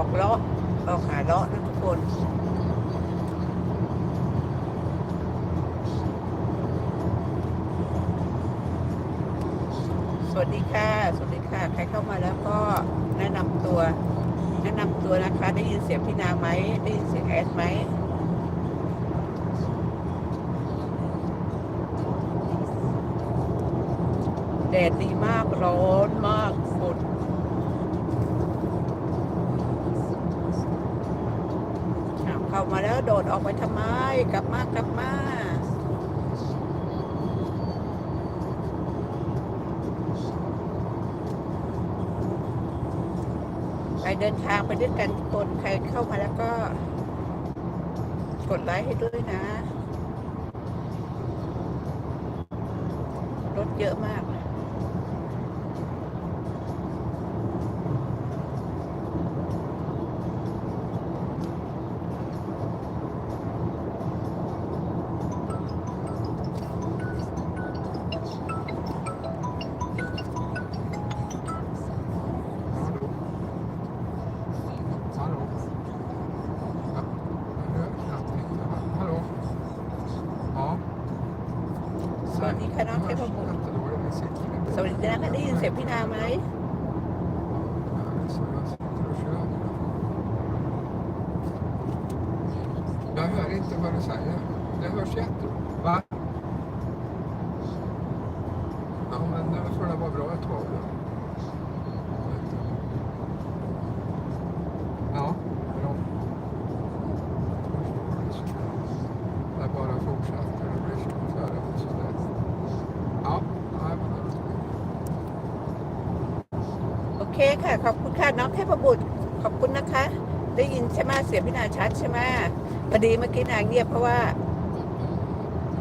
อกเลาะออกหาเลาะนะทุกคนสวัสดีค่ะ สวัสดีค่ะ ใครเข้ามาแล้วก็แนะนำตัว แนะนำตัวนะคะ ได้ยินเสียงพี่นาไหมได้ยินเสียงแอดไหมแดดดีมากร้อนมากฝนอ้าว เข้ามาแล้วโดดออกไปทำไม กลับมากลับมาไปเดินทางไปด้วยกันคนใครเข้ามาแล้วก็ กดไลค์ให้ด้วยนะ รถเยอะมาก วัสดีนะได้ยินเสียงพี่นาไหมแล้วก็รีบจะมาใส่แล้วแล้ยินเช็ดตัว เคค่ะ ขอบคุณค่ะน้องเทพบุตร ขอบคุณนะคะ ได้ยินใช่ไหมเสียงพี่นาชัดใช่ไหมพอดีเมื่อกี้นางเงียบเพราะว่า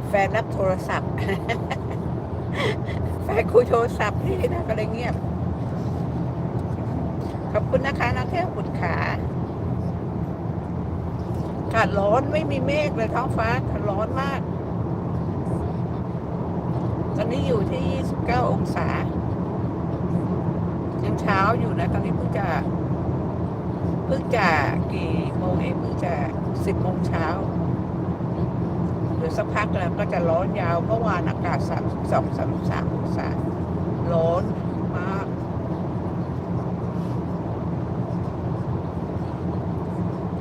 แฟนรับโทรศัพท์ แฟนคุยโทรศัพท์พี่นาก็เลยเงียบ ขอบคุณนะคะน้องเทพบุตรขาอากาศร้อนไม่มีเมฆเลยท้องฟ้าร้อนมาก ตอนนี้อยู่ที่ 29 องศา ยังเช้าอยู่นะ ตอนนี้เพิ่งจะเพิ่งจะกี่โมงเองเพิ่งจะสิบโมงเช้าเดี๋ยวสักพักแล้วก็จะร้อนยาวเมื่อวานอากาศสามสองสามสามองศาร้อนมาก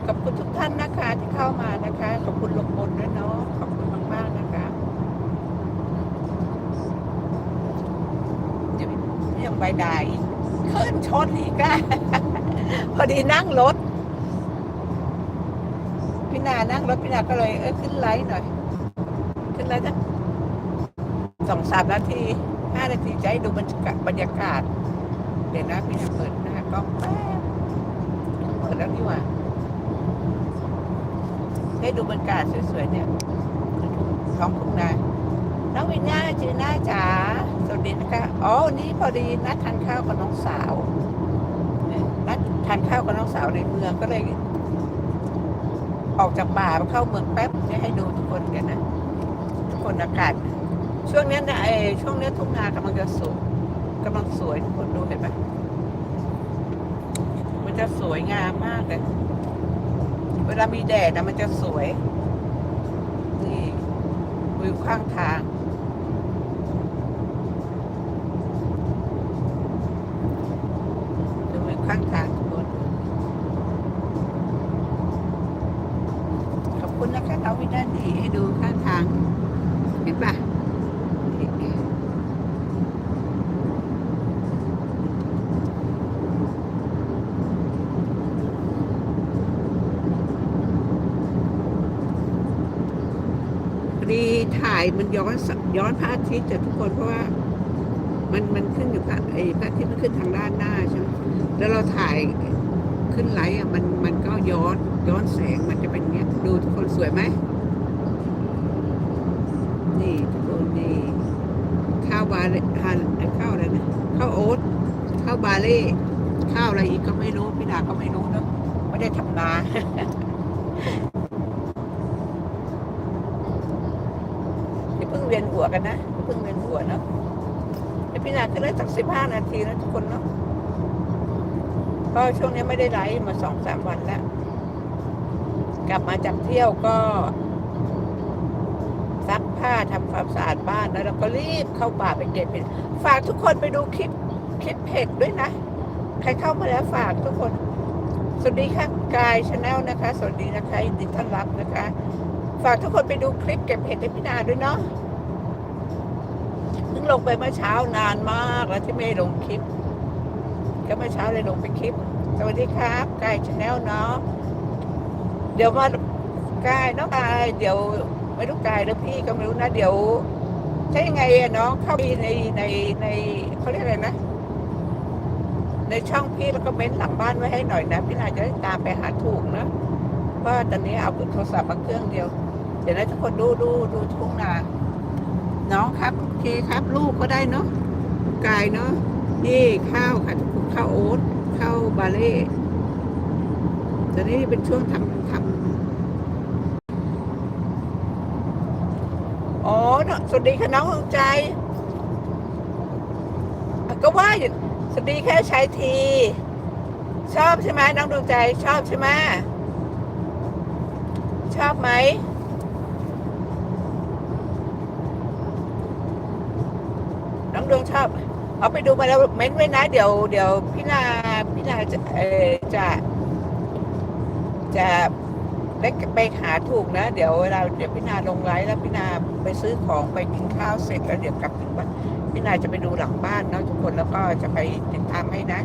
ขอบคุณทุกท่านนะคะที่เข้ามานะคะ ขอบคุณลงบนด้วยเนาะขอบคุณมากๆนะคะยังใบดาย ขึ้นชนอีกอะพอดีนั่งรถ พี่นานั่งรถพี่นาก็เลยเออขึ้นไลท์หน่อย ขึ้นไลท์สักสองสามนาทีห้านาทีจะให้ดูบรรยากาศบรรยากาศ เดี๋ยวนะพี่นาเปิดหน้ากล้องแป๊บเปิดแล้วนี่หว่าให้ดูบรรยากาศสวยๆเนี่ยท้องทุ่งนา น้องวิญญาจือหน้าจ๋าสวัสดีนะคะอ๋อวันนี้พอดีนัดทานข้าวกับน้องสาวนัดทานข้าวกับน้องสาวในเมืองก็เลย ออกจากป่ามาเข้าเมืองแป๊บจะให้ดูทุกคนกันนะทุกคนอากาศช่วงนี้นะไอช่วงนี้ทุ่งนากำลังจะสวยกำลังสวยทุกคนดูเห็นไหมมันจะสวยงามมากเลยเวลามีแดดนะมันจะสวยนี่วิวข้างทาง ดูวิว ข้างทางทุกคนขอบคุณนะคะเอาวินาทีให้ดูข้างทางเห็นปะดีถ่ายมันย้อนย้อนพระอาทิตย์แต่ทุกคนเพราะว่า มันมันขึ้นอยู่พระไอ้พระอาทิตย์มันขึ้นทางด้านหน้าใช่ไหมแล้วเราถ่ายขึ้นไลท์อะมันมันก็ย้อนย้อนแสงมันจะเป็นอย่างเงี้ยดูทุกคนสวยไหมนี่ทุกคนนี่ข้าวบาเล่ฮันไอ้ข้าวอะไรนะข้าวโอ๊ตข้าวบาเล่ข้าวอะไรอีกก็ไม่รู้พี่ดาก็ไม่รู้เนอะไม่ได้ทำนาอย่าเพิ่งเวียนหัวกันนะอย่าเพิ่งเวียนหัวเนอะให้ พี่นาขึ้นได้สักสิบห้านาทีนะทุกคนเนาะราะช่วงนี้ไม่ได้ไลฟ์มาสองสามวันแล้ว กลับมาจากเที่ยวก็ซักผ้าทำความสะอาดบ้านแล้วเราก็รีบเข้าป่าไปเก็บเห็ดฝากทุกคนไปดูคลิปคลิปเห็ดด้วยนะ ใครเข้ามาแล้วฝากทุกคน สวัสดีค่ะกายชาแนลนะคะ สวัสดีนะคะยินดีต้อนรับนะคะ ฝากทุกคนไปดูคลิปเก็บเห็ดให้พี่นาด้วยเนาะ พิ่งลงไปเมื่อเช้านานมากแล้วที่ไม่ลงคลิป ก็เมื่อเช้าเลยลงไปคลิป สวัสดีครับกายชาแนลเนาะเดี๋ยวมากายเนาะกายเดี๋ยวไม่รู้กายหรือพี่ก็ไม่รู้นะเดี๋ยวใช่ยังไงอะน้องเข้าไปในในในเขาเรียกอะไรนะ ในช่องพี่แล้วก็เม้นหลังบ้านไว้ให้หน่อยนะพี่นาจะได้ตามไปหาถูกนะเพราะว่าตอนนี้เอาโทรศัพท์มาเครื่องเดียว เดี๋ยวนะทุกคนดูดูดูทุ่งนาน้องครับ เคครับ ลูกก็ได้เนาะกายเนาะนี่ข้าวค่ะทุกคนข้าวโอ๊ตข้าวบาเล่ตอนนี้เป็นช่วงทำทำอ๋อเนอะสวัสดีค่ะน้องดวงใจ ก็ว่าอยู่สวัสดีแค่ใช้ที ชอบใช่ไหมน้องดวงใจ ชอบใช่ไหมชอบไหม น้อง ดวงชอบ เอาไปดูมาแล้วเม้นไว้นะ เดี๋ยวเดี๋ยวพี่นาพี่นาจะเออจะ จะได้ไปหาถูกนะ เดี๋ยวเวลาเดี๋ยวพี่นาลงไลฟ์แล้วพี่นาไปซื้อของไปกินข้าวเสร็จแล้วเดี๋ยวกลับถึงบ้านพี่นาจะไปดูหลังบ้านเนาะทุกคนแล้วก็จะไปติดตามให้นะ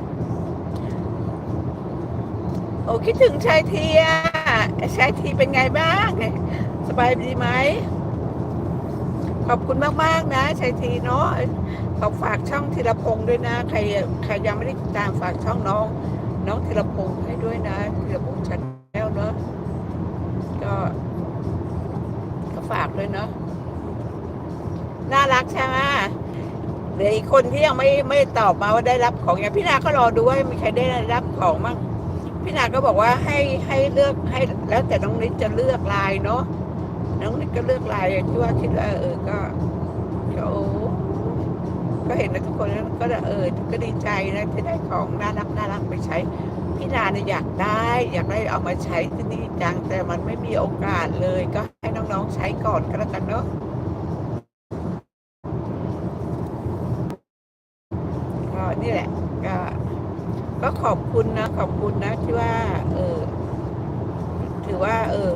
โอ้คิดถึงชายทีอะชายทีเป็นไงบ้าง สบายดีไหมขอบคุณมาก ๆ นะชายทีเนาะ ขอฝากช่องธีรพงศ์ด้วยนะ ใครใครยังไม่ได้ติดตามฝากช่องน้อง น้องธีรพงศ์ให้ด้วยนะธีรพงศ์ชันแนลเนาะก็ก็ฝากด้วยเนาะน่ารักใช่ไหมเหลืออีกคนที่ยังไม่ไม่ตอบมาว่าได้รับของอย่างพี่นาก็รอดูว่ามีใครได้รับของมั้งพี่นาก็บอกว่าให้ให้เลือกให้แล้วแต่น้องนิดจะเลือกลายเนาะน้องนิดก็เลือกลายที่ว่าคิดว่าเออก็ก็โอ้ ก็เห็นนะทุกคนก็เออก็ดีใจนะที่ได้ของน่ารักน่ารักไปใช้พี่นาเนี่ยอยากได้ อยากได้เอามาใช้ที่นี่จังแต่มันไม่มีโอกาสเลย ก็ให้น้องๆใช้ก่อนก็แล้วกันเนาะก็นี่แหละก็ก็ขอบคุณนะ ขอบคุณนะที่ว่า เออ ถือว่า เออ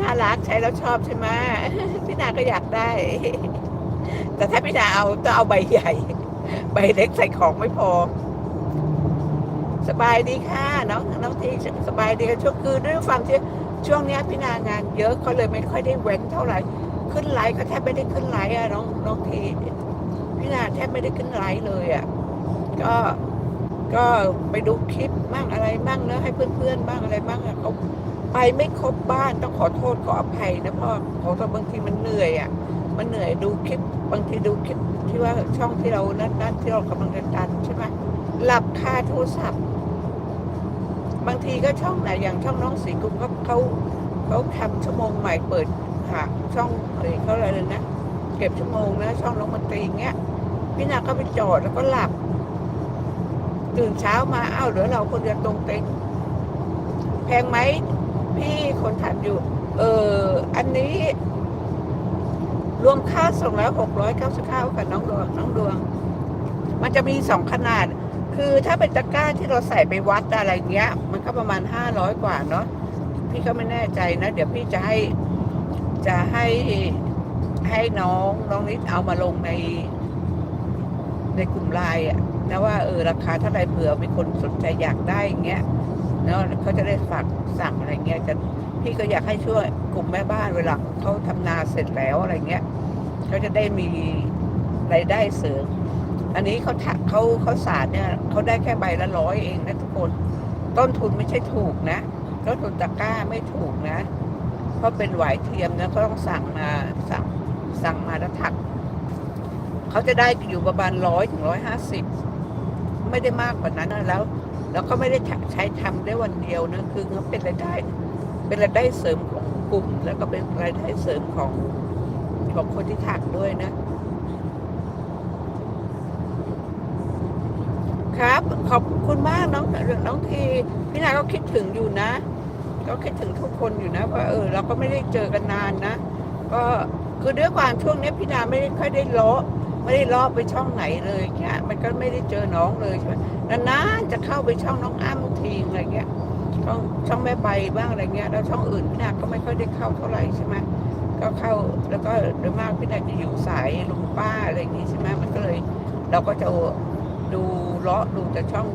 น่ารักใช้แล้วชอบใช่ไหมพี่นาก็อยากได้ แต่ถ้าพี่นาเอาต้องเอาใบใหญ่ ใบเล็กใส่ของไม่พอ สบายดีค่ะ น้องน้องทีสบายดีค่ะช่วงคือด้วยความที่ช่วงนี้พี่นางาน เยอะก็เลยไม่ค่อยได้เว้นเท่าไหร่ ขึ้นไลฟ์ก็แทบไม่ได้ขึ้นไลฟ์อะน้องน้องทีพี่นาแทบไม่ได้ขึ้นไลฟ์เลยอะก็ก็ไปดูคลิปบ้างอะไรบ้างเนอะให้เพื่อนๆบ้างอะไรบ้างอะเขาไปไม่ครบบ้านต้องขอโทษขออภัยนะพ่อขอโทษบางทีมันเหนื่อยอะ มันเหนื่อยดูคลิปบางทีดูคลิปที่ว่าช่องที่เรานัดนัดที่เรากำลังจะดันใช่ไหมหลับคาโทรศัพท์ บางทีก็ช่องไหนอย่างช่องน้องสีกุมก็เขาเขาทำชั่วโมงใหม่เปิดหาช่องเอ้ยเขาอะไรเลยนะเก็บชั่วโมงนะช่องน้องมันตรีอย่างเงี้ยพี่นาก็ไปจอดแล้วก็หลับ ตื่นเช้ามาอ้าวเหลือเราคนเดียวตรงเต็งแพงไหมพี่คนถามอยู่ เอออันนี้ รวมค่าส่งแล้วหกร้อยเก้าสิบเก้ากับน้องดวงน้องดวง มันจะมีสองขนาด คือถ้าเป็นตะกร้าที่เราใส่ไปวัดอะไรเงี้ย มันก็ประมาณห้าร้อยกว่าเนาะพี่ก็ไม่แน่ใจนะ เดี๋ยวพี่จะให้จะให้ให้น้องน้องนิดเอามาลงใน ในกลุ่มไลน์อะนะว่าเออราคาเท่าไรเผื่อมีคนสนใจอยากได้อย่างเงี้ยเนาะเขาจะได้ฝากสั่งอะไรเงี้ยจะ พี่ก็อยากให้ช่วยกลุ่มแม่บ้านเวลาเขาทำนาเสร็จแล้วอะไรเงี้ยเขาจะได้มีรายได้เสริม อันนี้เขาเขาเขาสารเนี่ยเขาได้แค่ใบละร้อยเองนะทุกคน ต้นทุนไม่ใช่ถูกนะต้นทุนตะกร้าไม่ถูกนะเพราะเป็นหวายเทียมนะเขาต้องสั่งมาสั่งสั่งมาแล้วถักเขาจะได้อยู่ประมาณร้อยถึงร้อยห้าสิบไม่ได้มากกว่านั้นนะแล้ว แล้วก็ไม่ได้ใช้ทำได้วันเดียวนะคือเขาเป็นรายได้ เป็นรายได้เสริมของกลุ่ม แล้วก็เป็นรายได้เสริมของของคนที่ถักด้วยนะ ครับ ขอบคุณมากน้องน้องทีพี่นาก็คิดถึงอยู่นะ ก็คิดถึงทุกคนอยู่นะว่าเออเราก็ไม่ได้เจอกันนานนะ ก็คือด้วยความช่วงนี้พี่นาไม่ได้ค่อยได้เลาะไม่ได้เลาะไปช่องไหนเลยเนี่ยมันก็ไม่ได้เจอน้องเลยใช่ไหมนานๆจะเข้าไปช่องน้องอ้ำทีอะไรเงี้ย ช่องช่องแม่ใบบ้างอะไรเงี้ยแล้วช่องอื่นพี่นาก็ไม่ค่อยได้เข้าเท่าไหร่ใช่ไหมก็เข้าแล้วก็โดยมากพี่นาจะอยู่สายลุงป้าอะไรอย่างงี้ใช่ไหมมันก็เลย เราก็จะดูเลาะดูแต่ช่อง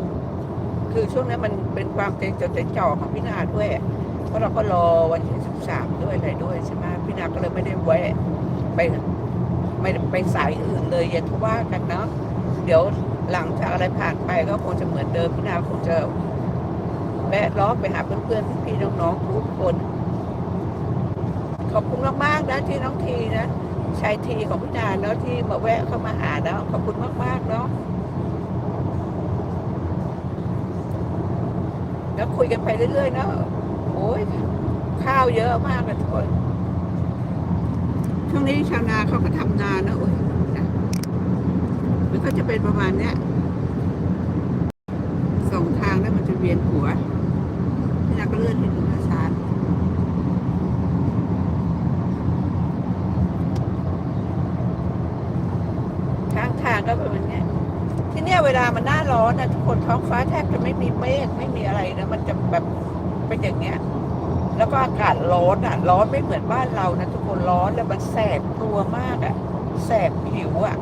คือช่วงนี้นมันเป็นความเต็งจดใจจ่อของพี่นาด้วยเพราะเราก็รอวันที่สิบสามด้วยอะไรด้วยใช่ไหมพี่นาก็เลยไม่ได้แวะไปไม่ไปสายอื่นเลยอย่าทว่ากันเนาะเดี๋ยวหลังจากอะไรผ่านไปก็คงจะเหมือนเดิมพี่นาคงจะ แวะล้อไปหาเพื่อนๆพี่น้องๆทุกคน ขอบคุณมากๆนะที่น้องทีนะชายทีของพี่นาเนาะที่มาแวะเข้ามาหาแล้วขอบคุณมากๆเนาะแล้วคุยกันไปเรื่อยๆเนาะโอ้ยข้าวเยอะมากเลยทุกคนช่วงนี้ชาวนาเขาก็ทำนานะโอ้ยนะมันก็จะเป็นประมาณเนี้ยสองทางแล้วมันจะเวียนหัวพี่นาก็เลื่อนให้ดูช้าๆข้างทาง ก็เป็นแบบเนี้ยที่เนี่ยเวลามันหน้าร้อนนะทุกคนท้องฟ้าแทบจะไม่มีเมฆไม่มีอะไรนะมันจะแบบเป็นอย่างเงี้ยแล้วก็อากาศร้อนอะ ร้อนไม่เหมือนบ้านเรานะทุกคนร้อนแล้วมันแสบตัวมากอะแสบผิวอะ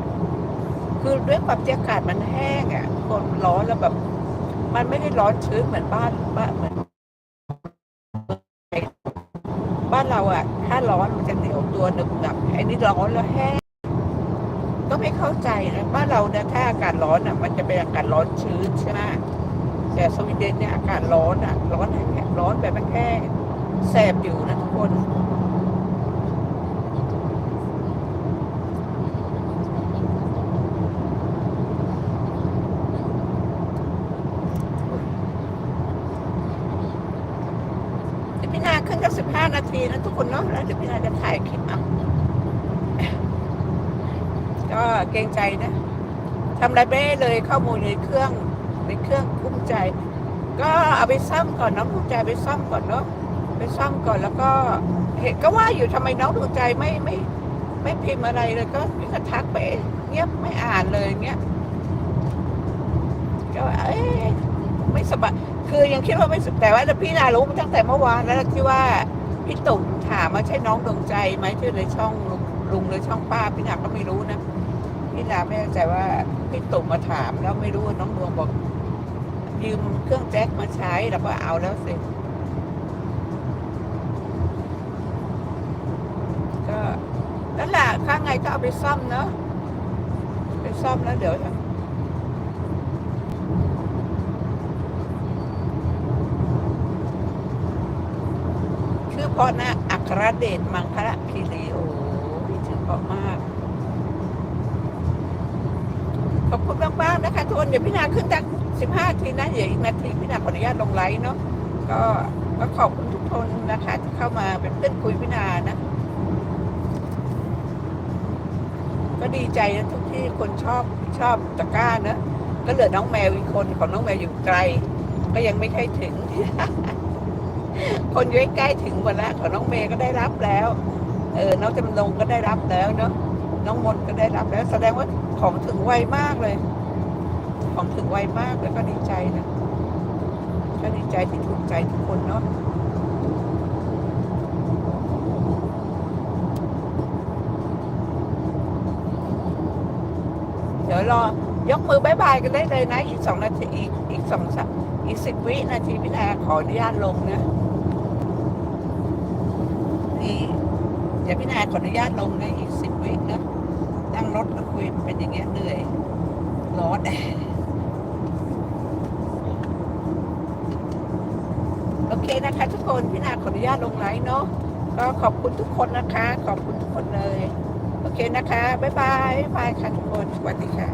คือด้วยความที่อากาศมันแห้งอะทุกคนร้อนแล้วแบบ มันไม่ได้ร้อนชื้นเหมือนบ้านบ้านเหมือนบ้านเราอะ ถ้าร้อนมันจะเหนียวตัวหนึบหนับไอ้นี่ร้อนแล้วแห้ง ก็ไม่เข้าใจนะบ้านเราเนี่ยถ้าอากาศร้อนอะ มันจะเป็นอากาศร้อนชื้นใช่ไหมแต่สวีเดนเนี่ยอากาศร้อนอะ ร้อนแห้งร้อนแบบแห้งๆแสบอยู่นะทุกคนเดี๋ยวพี่นาขึ้นก็สิบห้านาทีนะทุกคนเนาะแล้วเดี๋ยวพี่นาจะถ่ายคลิป เกรงใจนะทำอะไรไม่ได้เลยข้อมูลในเครื่องในเครื่องคุ้มใจ ก็เอาไปซ่อมก่อนน้องดวงใจไปซ่อมก่อนเนาะไปซ่อมก่อนแล้วก็เห็นก็ว่าอยู่ทำไมน้องดวงใจไม่ไม่ ไม่พิมพ์อะไรเลยก็พี่ก็ทักไปเงียบไม่อ่านเลยเงี้ยก็เอ๊ะไม่สบายคือยังคิดว่าไม่สบแต่ว่าพี่นารู้ตั้งแต่เมื่อวานแล้วที่ว่าพี่ตุ่มถามว่าใช่น้องดวงใจไหมที่ในช่องลุงลุงหรือช่องป้าพี่นาก็ไม่รู้นะ พี่นาไม่แน่ใจว่าพี่ตุ่มมาถามแล้วไม่รู้น้องดวงบอก ยืมเครื่องแจ็คมาใช้แล้วก็เอาแล้วสร็จก็นั่นแหละข้างไงก็เอาไปซ่อมเนาะไปซ่อมแล้วเดี๋ยวชื่อพราะนะอัครเดชมังคละคีรีโอ้ชื่อเพราะมาก ขอบคุณมากๆนะคะทุกคนเดี๋ยวพี่นาขึ้นจากสิบห้าทีนะเดี๋ยวอีกนาทีพี่นาขออนุญาตลงไลน์เนาะก็ก็ขอบคุณทุกคนนะคะที่เข้ามาเป็นเพื่อนคุยพี่นานะ ก็ดีใจนะทุกที่คนชอบชอบตะก้านะก็เหลือน้องแมวอีกคนของน้องแมวอยู่ไกล ก็ยังไม่ค่อยถึง คนอยู่ใกล้ถึงหมดแล้วของน้องเมย์ก็ได้รับแล้ว เออน้องจำลงก็ได้รับแล้วเนาะ น้องมนก็ได้รับแล้ว แสดงว่าของถึงไวมากเลย ของถึงไวมากแล้วก็ดีใจนะก็ดีใจที่ถูกใจทุกคนเนาะเดี๋ยวรอยกมือบายบายกันได้เลยนะ อีกสองนาทีอีกอีกสองสักอีกสิบวินาทีพี่นาขออนุญาตลงนะนี่เดี๋ยวพี่นาขออนุญาตลงนะอีกสิ คุยนะนั่งรถมาคุยเป็นอย่างเงี้ยเหนื่อยร้อนโอเคนะคะทุกคนพี่นาขออนุญาตลงไลน์เนาะก็ขอบคุณทุกคนนะคะ ขอบคุณทุกคนเลย โอเคนะคะ บ๊ายบายบ๊ายบายค่ะทุกคน สวัสดีค่ะ